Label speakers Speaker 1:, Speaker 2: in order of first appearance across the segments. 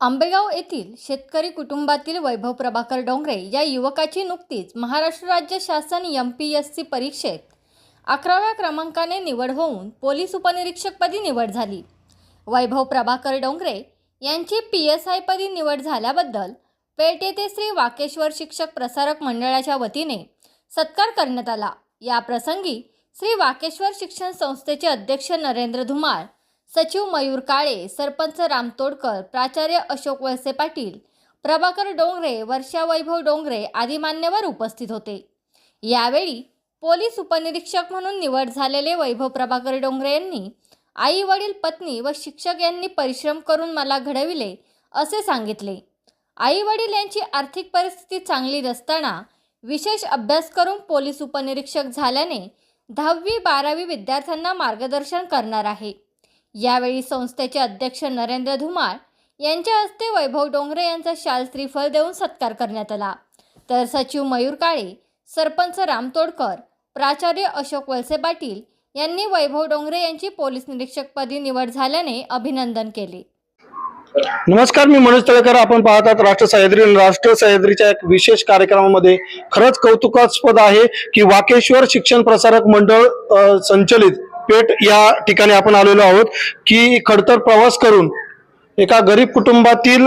Speaker 1: आंबेगाव येथील शेतकरी कुटुंबातील वैभव प्रभाकर डोंगरे या युवकाची नुकतीच महाराष्ट्र राज्य शासन एम पी एस सी परीक्षेत अकराव्या क्रमांकाने निवड होऊन पोलीस उपनिरीक्षकपदी निवड झाली. वैभव प्रभाकर डोंगरे यांची पी एस आयपदी निवड झाल्याबद्दल पेठ येथे श्री वाकेश्वर शिक्षक प्रसारक मंडळाच्या वतीने सत्कार करण्यात आला. या प्रसंगी श्री वाकेश्वर शिक्षण संस्थेचे अध्यक्ष नरेंद्र धुमाळ सचिव मयूर काळे सरपंच राम तोडकर प्राचार्य अशोक वळसे पाटील प्रभाकर डोंगरे वर्षा वैभव डोंगरे आदी मान्यवर उपस्थित होते. यावेळी पोलीस उपनिरीक्षक म्हणून निवड झालेले वैभव प्रभाकर डोंगरे यांनी आई वडील पत्नी व शिक्षक यांनी परिश्रम करून मला घडविले असे सांगितले. आई वडील यांची आर्थिक परिस्थिती चांगली नसताना विशेष अभ्यास करून पोलीस उपनिरीक्षक झाल्याने दहावी बारावी विद्यार्थ्यांना मार्गदर्शन करणार आहे. यावेळी संस्थेचे अध्यक्ष नरेंद्र धुमाळ यांच्या हस्ते वैभव डोंगरे यांचा शाल श्रीफळ देऊन सत्कार करण्यात आला. तर सचिव मयूर काळे सरपंच राम तोडकर प्राचार्य अशोक वळसे पाटील यांनी वैभव डोंगरे यांची पोलीस निरीक्षकपदी निवड झाल्याने अभिनंदन केले.
Speaker 2: नमस्कार मी मनोज तळेकर. आपण पाहतात राष्ट्र सह्याद्री राष्ट्र सह्याद्रीच्या एक विशेष कार्यक्रमामध्ये खरंच कौतुकास्पद आहे की वाकेश्वर शिक्षण प्रसारक मंडळ संचलित पेठ या ठिकाणी आपण आलेलो आहोत की खडतर प्रवास करून एका गरीब कुटुंबातील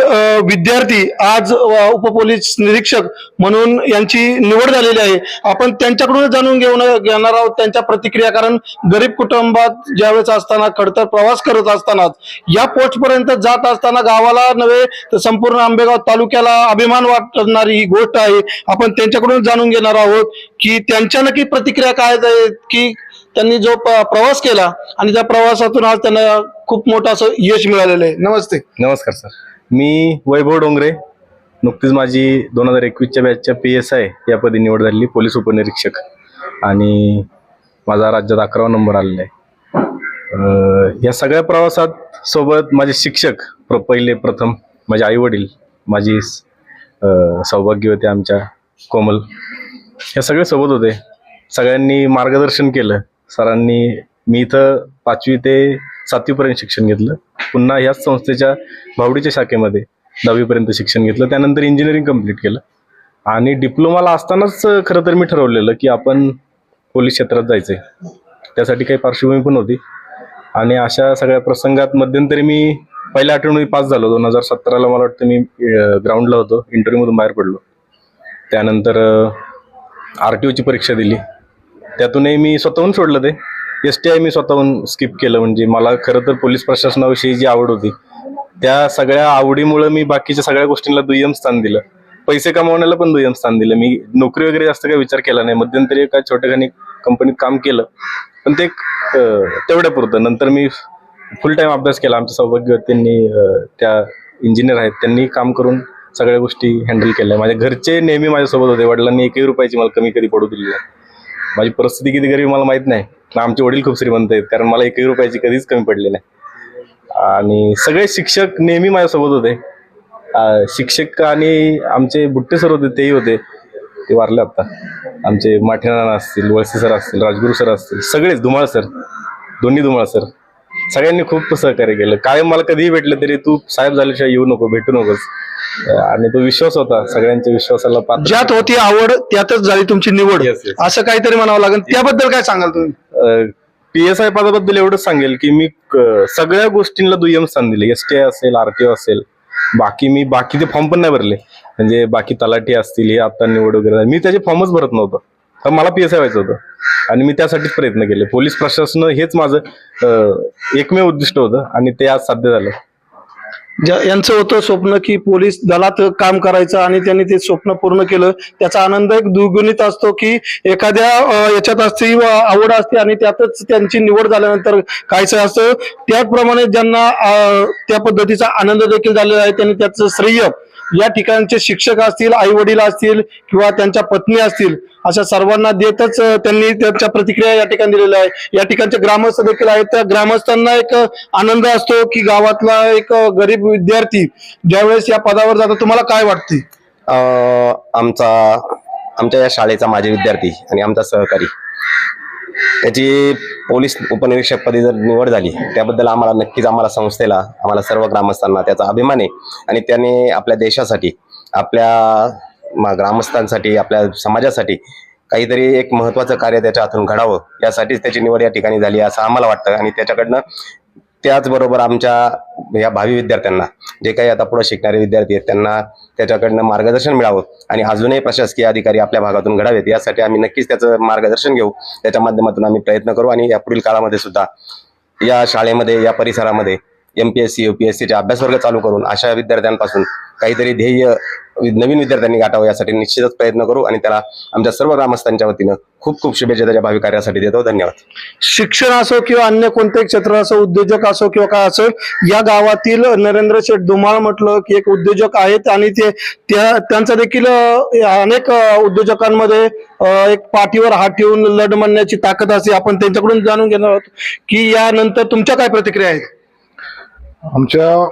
Speaker 2: विद्यार्थी आज उपपोलीस निरीक्षक म्हणून यांची निवड झालेली आहे. आपण त्यांच्याकडूनच जाणून घेऊन घेणार आहोत त्यांच्या प्रतिक्रिया. कारण गरीब कुटुंबात ज्यावेळेस असताना खडतर प्रवास करत असतानाच या पोस्टपर्यंत जात असताना गावाला नव्हे तर संपूर्ण आंबेगाव तालुक्याला अभिमान वाटणारी ही गोष्ट आहे. आपण त्यांच्याकडून जाणून घेणार आहोत की त्यांच्या नक्की प्रतिक्रिया काय की त्यांनी जो प- प्रवास केला आणि त्या प्रवासातून आज त्यांना खूप मोठं असं यश मिळालेलं आहे. नमस्ते.
Speaker 3: नमस्कार सर. मी वैभव डोंगरे नुकतीच माझी दोन हजार एकवीसच्या बॅचच्या पी एस आय या पदी निवड झालेली पोलीस उपनिरीक्षक आणि माझा राज्यात अकरावा नंबर आलेला आहे. या सगळ्या प्रवासात सोबत माझे शिक्षक प्र पहिले प्रथम माझे आई वडील माझी सौभाग्य होते आमच्या कोमल. या सगळे सोबत होते. सगळ्यांनी मार्गदर्शन केलं. सरांनी मी इथं पाचवी ते सातवीपर्यंत शिक्षण घेतलं. पुन्हा ह्याच संस्थेच्या भावडीच्या शाखेमध्ये दहावीपर्यंत शिक्षण घेतलं. त्यानंतर इंजिनिअरिंग कंप्लीट केलं. आणि डिप्लोमाला असतानाच खरं तर मी ठरवलेलं की आपण पोलीस क्षेत्रात जायचं आहे त्यासाठी काही पार्श्वभूमी पण होती. आणि अशा सगळ्या प्रसंगात मध्यंतरी मी पहिल्या आठवणी पास झालो. दोन हजार सतराला मला वाटतं मी ग्राउंडला होतो. इंटरव्ह्यूमधून बाहेर पडलो. त्यानंतर आर टी ओची परीक्षा दिली. त्यातूनही मी स्वतःहून सोडलं ते. एस टी आय मी स्वतःहून स्किप केलं. म्हणजे मला खरं तर पोलीस प्रशासनाविषयी जी आवड होती त्या सगळ्या आवडीमुळं मी बाकीच्या सगळ्या गोष्टींना दुय्यम स्थान दिलं. पैसे कमावण्याला पण दुय्यम स्थान दिलं. मी नोकरी वगैरे जास्त काही विचार केला नाही. मध्यंतरी एका छोट्याखानी कंपनीत काम केलं. पण ते तेवढ्या पुरतं. नंतर मी फुल टाइम अभ्यास केला. आमच्या सौभाग्य त्यांनी त्या इंजिनियर आहेत. त्यांनी काम करून सगळ्या गोष्टी हँडल केल्या. माझ्या घरचे नेहमी माझ्यासोबत होते. वडिलांनी एकही रुपयाची मला कमी कधी पडू दिली नाही. माझी परिस्थिती किती गरीब मला माहीत नाही. पण आमचे वडील खूप श्रीमंत आहेत कारण मला एकही रुपयाची कधीच कमी पडली नाही. आणि सगळे शिक्षक नेहमी माझ्यासोबत होते. शिक्षक आणि आमचे बुट्टे सर होते तेही होते. ते वारले आता. आमचे माठेनाना असतील वळसे सर असतील राजगुरू सर असतील सगळेच धुमाळ सर दोन्ही धुमाळ सर. सगळ्यांनी खूप सहकार्य केलं. कायम मला कधीही भेटलं तरी तू साहेब झाल्याशिवाय येऊ नको भेटू नकोस. आणि तो विश्वास होता सगळ्यांच्या विश्वासाला पात्र.
Speaker 2: ज्यात होती आवड त्यातच झाली तुमची निवड.
Speaker 3: Yes, yes.
Speaker 2: असं काहीतरी म्हणावं लागेल. त्याबद्दल काय सांगाल तुम्ही?
Speaker 3: पी एस आय पदाबद्दल एवढंच सांगेल की मी क- सगळ्या गोष्टींना दुय्यम स्थान दिले. एस टी आय असेल आरटीओ असेल. बाकी मी बाकीचे फॉर्म पण नाही भरले. म्हणजे बाकी तलाठी असतील हे आता निवड वगैरे झाली. मी त्याचे फॉर्मच भरत नव्हतं. तर मला पी एस आय व्हायचं होतं. आणि मी त्यासाठीच प्रयत्न केले. पोलीस प्रशासन हेच माझं अं, एकमेव उद्दिष्ट होतं. आणि ते आज साध्य झालं.
Speaker 2: यांचं होतं स्वप्न की पोलीस दलात काम करायचं आणि त्यांनी ते स्वप्न पूर्ण केलं. त्याचा आनंद एक द्विगुणित असतो की एखाद्या याच्यात असते आवड असते आणि त्यातच त्यांची निवड झाल्यानंतर कायचं असतं. त्याचप्रमाणे ज्यांना त्या पद्धतीचा आनंद देखील झालेला आहे त्यांनी त्याचं श्रेय या ठिकाणचे शिक्षक असतील आई वडील असतील किंवा त्यांच्या पत्नी असतील अशा सर्वांना देतच त्यांनी त्यांच्या प्रतिक्रिया या ठिकाणी दिलेल्या आहे या ठिकाणचे ग्रामस्थ देखील आहेत. त्या ग्रामस्थांना एक आनंद असतो की गावातला एक गरीब विद्यार्थी ज्यावेळेस या पदावर जातो तुम्हाला काय वाटते?
Speaker 4: आमचा आमच्या या शाळेचा माझे विद्यार्थी आणि आमचा सहकारी त्याची पोलीस उपनिरीक्षकपदी जर निवड झाली त्याबद्दल आम्हाला नक्कीच आम्हाला संस्थेला आम्हाला सर्व ग्रामस्थांना त्याचा अभिमान आहे. आणि त्याने आपल्या देशासाठी आपल्या ग्रामस्थांसाठी आपल्या समाजासाठी काहीतरी एक महत्त्वाचं कार्य त्याच्या हातून घडावं यासाठीच त्याची निवड या ठिकाणी झाली असं आम्हाला वाटतं. आणि त्याच्याकडनं त्याचबरोबर आमच्या या भावी विद्यार्थ्यांना जे काही आता पुढे शिकणारे विद्यार्थी आहेत त्यांना त्याच्याकडनं मार्गदर्शन मिळावं आणि अजूनही प्रशासकीय अधिकारी आपल्या भागातून घडावेत यासाठी आम्ही नक्कीच त्याचं मार्गदर्शन घेऊ. त्याच्या माध्यमातून आम्ही प्रयत्न करू आणि या पुढील काळामध्ये सुद्धा या शाळेमध्ये या परिसरामध्ये M P S C U P S सीचे अभ्यासवर्ग चालू करून अशा विद्यार्थ्यांपासून काहीतरी ध्येय नवीन विद्यार्थ्यांनी गाठावं यासाठी निश्चितच प्रयत्न करू आणि त्याला आमच्या सर्व ग्रामस्थांच्या वतीनं खूप खूप शुभेच्छा त्याच्या भावी कार्यासाठी देतो. धन्यवाद.
Speaker 2: शिक्षण असो किंवा अन्य कोणत्याही क्षेत्र असो उद्योजक असो किंवा काय असो या गावातील नरेंद्र शेठ धुमाळ म्हटलं की एक उद्योजक आहेत आणि ते त्या त्यांचा देखील अनेक उद्योजकांमध्ये एक पाठीवर हात ठेवून लढ म्हणण्याची ताकद असते आपण त्यांच्याकडून जाणून घेणार आहोत की यानंतर तुमच्या काय प्रतिक्रिया आहेत?
Speaker 5: आमच्या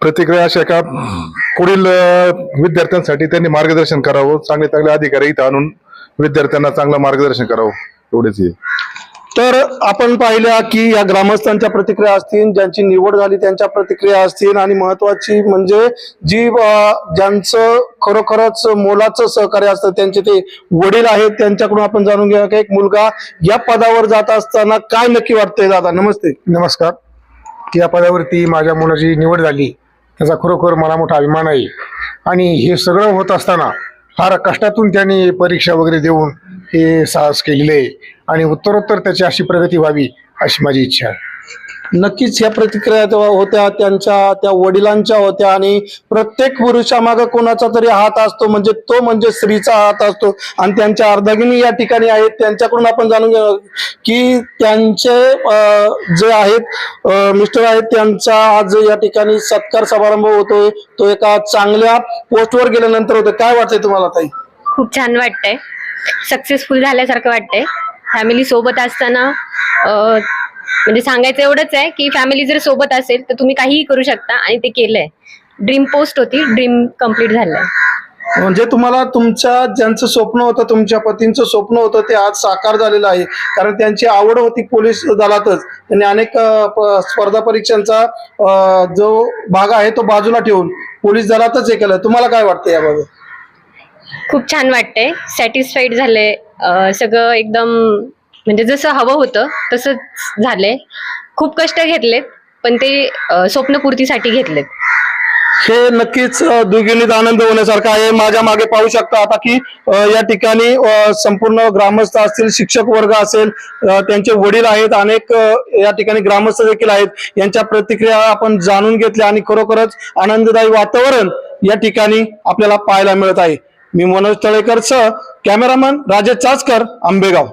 Speaker 5: प्रतिक्रिया अशा का पुढील विद्यार्थ्यांसाठी त्यांनी मार्गदर्शन करावं चांगले चांगले अधिकारी इथं आणून विद्यार्थ्यांना चांगलं मार्गदर्शन करावं एवढेच
Speaker 2: तर आपण पाहिल्या की या ग्रामस्थांच्या प्रतिक्रिया असतील ज्यांची निवड झाली त्यांच्या प्रतिक्रिया असतील आणि महत्वाची म्हणजे जी ज्यांचं खरोखरच मोलाचं सहकार्य असतं त्यांचे ते वडील आहेत त्यांच्याकडून आपण जाणून घेऊया की एक मुलगा या पदावर जात असताना काय नक्की वाटतंय दादा? नमस्ते.
Speaker 6: नमस्कार. या पदावरती माझ्या मुलाची निवड झाली. त्याचा खरोखर मला मोठा अभिमान आहे. आणि हे सगळं होत असताना फार कष्टातून त्यांनी परीक्षा वगैरे देऊन हे साहस केलेले आहे. आणि उत्तरोत्तर त्याची अशी प्रगती व्हावी अशी माझी इच्छा आहे.
Speaker 2: नक्कीच ह्या प्रतिक्रिया तेव्हा होत्या त्यांच्या त्या वडिलांच्या होत्या आणि प्रत्येक पुरुषामागं कोणाचा तरी हात असतो म्हणजे तो म्हणजे स्त्रीचा हात असतो. आणि त्यांच्या अर्धागिनी या ठिकाणी आहेत त्यांच्याकडून आपण जाणून घेऊ की त्यांचे जे आहेत मिस्टर आहेत त्यांचा आज या ठिकाणी सत्कार समारंभ होतोय. तो एका चांगल्या पोस्टवर गेल्यानंतर होतोय. काय वाटतंय तुम्हाला ताई?
Speaker 7: खूप छान वाटतंय. सक्सेसफुल झाल्यासारखं वाटतंय. फॅमिली सोबत असताना म्हणजे सांगायचं एवढंच आहे की फॅमिली जर सोबत असेल तर तुम्ही काहीही करू शकता आणि ते केलंय. ड्रीम पोस्ट होती ड्रीम कंप्लीट झालंय.
Speaker 2: म्हणजे तुम्हाला तुमच्या ज्यांचं स्वप्न होतं तुमच्या पतींचं स्वप्न होतं ते आज साकार झालेलं आहे. कारण त्यांची आवड होती पोलीस दलातच. त्यांनी अनेक स्पर्धा परीक्षांचा जो भाग आहे तो बाजूला ठेवून पोलीस दलातच हे केलं. तुम्हाला काय वाटतं याबाबत?
Speaker 7: खूप छान वाटतंय. सॅटिस्फाईड झालंय सगळं एकदम म्हणजे जसं हवं होतं तसंच झालंय. खूप कष्ट घेतलेत पण ते स्वप्नपूर्तीसाठी घेतलेत.
Speaker 2: हे नक्कीच अ, आनंद होण्यासारखं आहे. माझ्या मागे पाहू शकता आता की या ठिकाणी संपूर्ण ग्रामस्थ असतील शिक्षक वर्ग असेल त्यांचे वडील आहेत अनेक या ठिकाणी ग्रामस्थ देखील आहेत. यांच्या प्रतिक्रिया आपण जाणून घेतल्या आणि खरोखरच आनंददायी वातावरण या ठिकाणी आपल्याला पाहायला मिळत आहे. मी मनोज तळेकर सह कॅमेरामन राजेश चाचकर आंबेगाव.